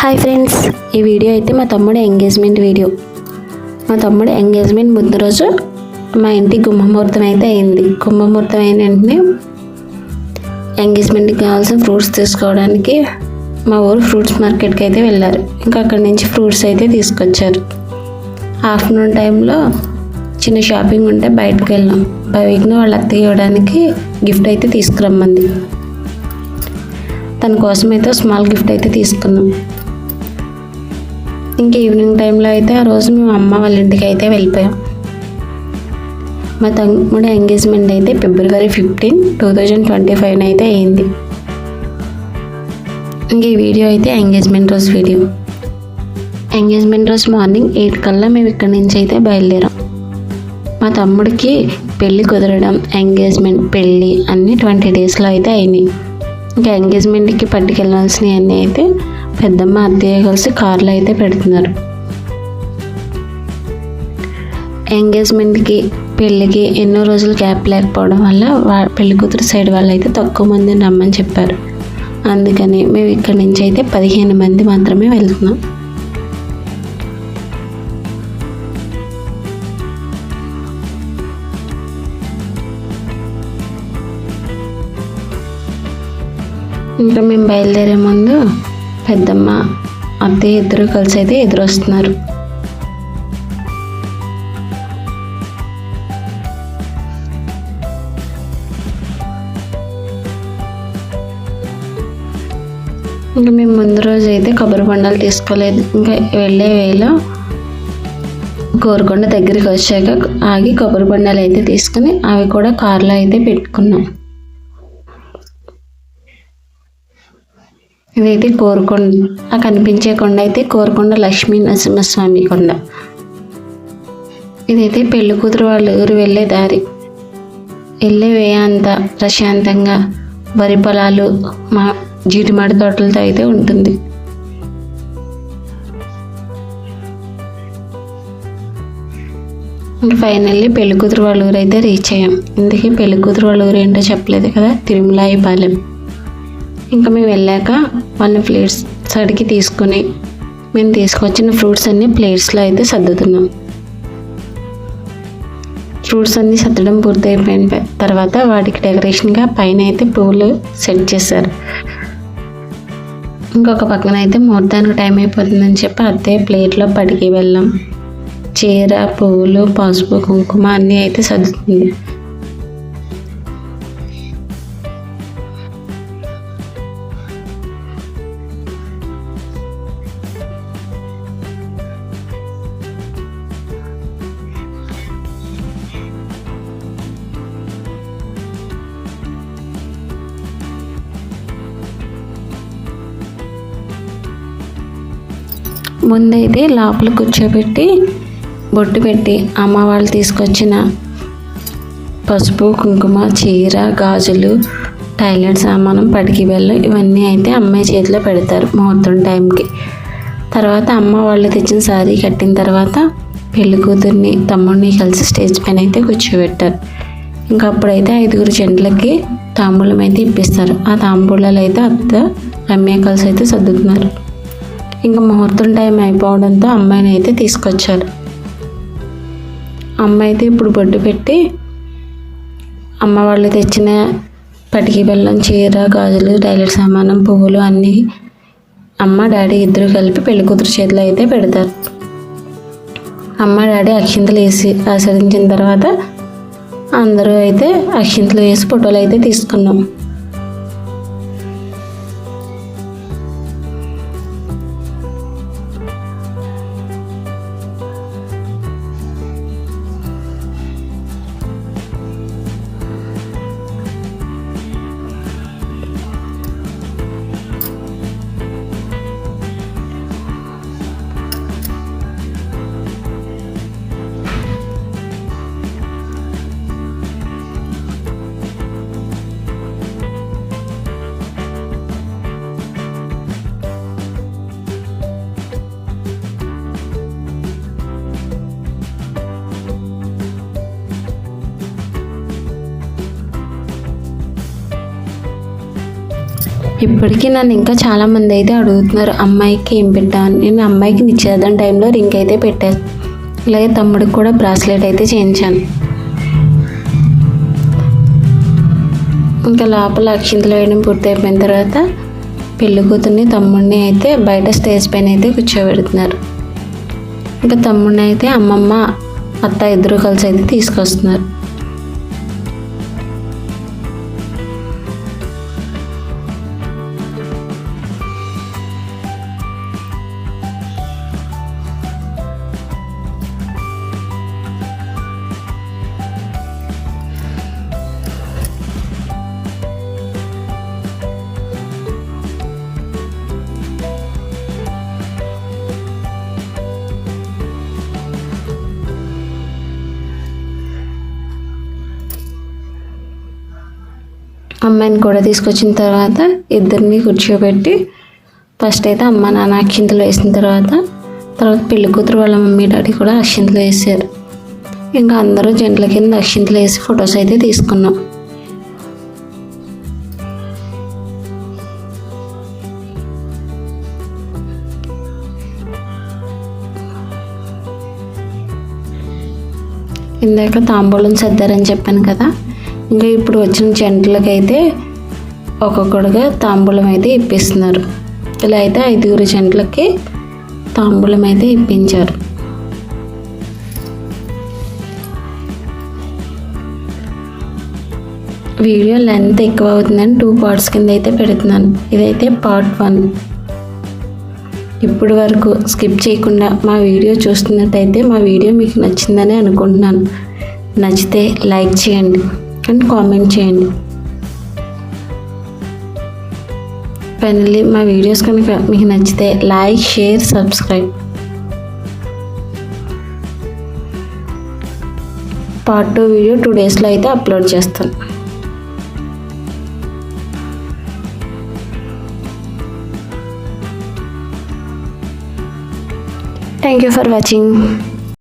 Hi friends ఈ video అయితే మా తమ్ముడు ఎంగేజ్మెంట్ వీడియో మా తమ్ముడు ఎంగేజ్మెంట్ ముందు రోజు మా ఇంటి గుమ్మముహూర్తం అయితే అయింది. గుమ్మముహూర్తం అయిన వెంటనే ఎంగేజ్మెంట్కి కావాల్సిన ఫ్రూట్స్ తీసుకోవడానికి మా ఊరు ఫ్రూట్స్ మార్కెట్కి అయితే వెళ్ళారు. ఇంకా అక్కడి నుంచి ఫ్రూట్స్ అయితే తీసుకొచ్చారు. ఆఫ్టర్నూన్ టైంలో చిన్న షాపింగ్ ఉంటే బయటకు వెళ్ళాం. బైక్ని వాళ్ళ అత్తయ్య ఇవ్వడానికి గిఫ్ట్ అయితే తీసుకురమ్మంది. తన కోసం అయితే స్మాల్ గిఫ్ట్ అయితే తీసుకున్నాం. ఇంకా ఈవినింగ్ టైంలో అయితే ఆ రోజు మేము అమ్మ వాళ్ళ ఇంటికి అయితే వెళ్ళిపోయాం. మా తమ్ముడు ఎంగేజ్మెంట్ అయితే February fifteen two thousand twenty five అయితే అయింది. ఇంక ఈ వీడియో అయితే ఎంగేజ్మెంట్ రోజు వీడియో. ఎంగేజ్మెంట్ రోజు మార్నింగ్ ఎయిట్ కల్లా మేము ఇక్కడి నుంచి అయితే బయలుదేరాం. మా తమ్ముడికి పెళ్ళి కుదరడం ఎంగేజ్మెంట్ పెళ్ళి అన్నీ ట్వంటీ డేస్లో అయితే అయినాయి. ఇంకా ఎంగేజ్మెంట్కి పట్టుకెళ్ళాల్సినవి అన్నీ అయితే పెద్దమ్మ అత్తయ్య కలిసి కార్లో అయితే పెడుతున్నారు. ఎంగేజ్మెంట్కి పెళ్ళికి ఎన్నో రోజులు గ్యాప్ లేకపోవడం వల్ల వా పెళ్ళి కూతురు సైడ్ వాళ్ళు అయితే తక్కువ మంది రమ్మని చెప్పారు. అందుకని మేము ఇక్కడి నుంచి అయితే పదిహేను మంది మాత్రమే వెళ్తున్నాం. ఇంకా మేము బయలుదేరే ముందు పెద్దమ్మ అత్తయ్య ఇద్దరు కలిసి అయితే ఎదురొస్తున్నారు. ఇంకా మేము ముందు రోజు అయితే కొబ్బరి బొండాలు తీసుకోలేదు. ఇంకా వెళ్ళే వేళ కోరుకొండ దగ్గరికి వచ్చాక ఆగి కొబ్బరి బొండాలు అయితే తీసుకుని అవి కూడా కార్లో అయితే పెట్టుకున్నాం. ఇదైతే కోరుకొండ ఆ కనిపించే కొండ అయితే కోరుకొండ లక్ష్మీ నరసింహస్వామి కొండ. ఇదైతే పెళ్ళి కూతురు వాళ్ళ ఊరు వెళ్ళే దారి. వెళ్ళే వే అంత ప్రశాంతంగా వరి పొలాలు మా జీడిమాడి తోటలతో అయితే ఉంటుంది. ఫైనల్లీ పెళ్ళి కూతురు వాళ్ళ ఊరు అయితే రీచ్ అయ్యాం. ఇందుకే పెళ్ళి కూతురు వాళ్ళ ఊరు ఏంటో చెప్పలేదు కదా? తిరుమలాయిపాలెం ఇంకా మేము వెళ్ళాక వన్ ప్లేట్స్ సరికి తీసుకుని మేము తీసుకొచ్చిన ఫ్రూట్స్ అన్నీ ప్లేట్స్లో అయితే సర్దుతున్నాం. ఫ్రూట్స్ అన్నీ సర్దడం పూర్తయిపోయిన తర్వాత వాటికి డెకరేషన్గా పైన అయితే పువ్వులు సెట్ చేశారు. ఇంకొక పక్కన అయితే ముహూర్తానికి టైం అయిపోతుందని చెప్పి అదే ప్లేట్లో పడికి వెళ్ళాం. చీర పువ్వులు పసుపు కుంకుమ అన్నీ అయితే సర్దుతుంది. ముందైతే లోపల కూర్చోబెట్టి బొట్టు పెట్టి అమ్మ వాళ్ళు తీసుకొచ్చిన పసుపు కుంకుమ చీర గాజులు టాయిలెట్ సామానం పడికి బెల్లం ఇవన్నీ అయితే అమ్మాయి చేతిలో పెడతారు ముహూర్తం టైంకి. తర్వాత అమ్మ వాళ్ళు తెచ్చిన శారీ కట్టిన తర్వాత పెళ్ళి కూతుర్ని తమ్ముడిని కలిసి స్టేజ్ పైన అయితే కూర్చోబెట్టారు. ఇంకా అప్పుడైతే ఐదుగురు జంటలకి తాంబూలం అయితే ఇప్పిస్తారు. ఆ తాంబూలాలు అయితే అత్త రమ్య కలిసి అయితే సర్దుతున్నారు. ఇంకా ముహూర్తం టైం అయిపోవడంతో అమ్మాయిని అయితే తీసుకొచ్చారు. అమ్మాయి అయితే ఇప్పుడు బొడ్డు పెట్టి అమ్మ వాళ్ళు తెచ్చిన పటికి బెల్లం చీర గాజులు టైలెట్ సామానం పువ్వులు అన్నీ అమ్మ డాడీ ఇద్దరు కలిపి పెళ్ళి కూతురు చేతిలో అయితే పెడతారు. అమ్మ డాడీ అక్షింతలు వేసి ఆస్వాదించిన తర్వాత అందరూ అయితే అక్షింతలు వేసి ఫోటోలు అయితే తీసుకున్నాం. ఇప్పటికీ నన్ను ఇంకా చాలామంది అయితే అడుగుతున్నారు అమ్మాయికి ఏం పెట్టాను నేను అమ్మాయికి నిశ్చేద్దాం టైంలో రింగ్ అయితే పెట్టాను అలాగే తమ్ముడికి కూడా బ్రాస్లెట్ అయితే చేయించాను. ఇంకా లోపల అక్షింతలు వేయడం పూర్తయిపోయిన తర్వాత పెళ్ళి కూతుర్ని తమ్ముడిని అయితే బయట స్టేజ్ పైన అయితే కూర్చోబెడుతున్నారు. ఇంకా తమ్ముడిని అయితే అమ్మమ్మ అత్త ఇద్దరు కలిసి అయితే తీసుకొస్తున్నారు. అమ్మాయిని కూడా తీసుకొచ్చిన తర్వాత ఇద్దరిని కూర్చోబెట్టి ఫస్ట్ అయితే అమ్మ నాన్న అక్షింతలు వేసిన తర్వాత తర్వాత పెళ్ళి కూతురు వాళ్ళ మమ్మీ డాడీ కూడా అక్షింతలు వేసారు ఇంకా అందరూ జంటల కింద అక్షింతలు వేసి ఫొటోస్ అయితే తీసుకున్నాం. ఇందాక తాంబూలం సర్దారని చెప్పాను కదా ఇంకా ఇప్పుడు వచ్చిన జంటలకైతే ఒక్కొక్కడుగా తాంబూలం అయితే ఇప్పిస్తున్నారు. ఇలా అయితే ఐదుగురు జంటలకి తాంబూలం అయితే ఇప్పించారు. వీడియో లెంత్ ఎక్కువ అవుతుందని టూ పార్ట్స్ కింద అయితే పెడుతున్నాను. ఇదైతే పార్ట్ వన్. ఇప్పటి వరకు స్కిప్ చేయకుండా మా వీడియో చూస్తున్నట్టయితే మా వీడియో మీకు నచ్చిందని అనుకుంటున్నాను. నచ్చితే లైక్ చేయండి. అండ్ కామెంట్ చేయండి. ఫైనల్లీ మా వీడియోస్ కనుక మీకు నచ్చితే like share subscribe part two video two డేస్లో అయితే అప్లోడ్ చేస్తాను. Thank you for watching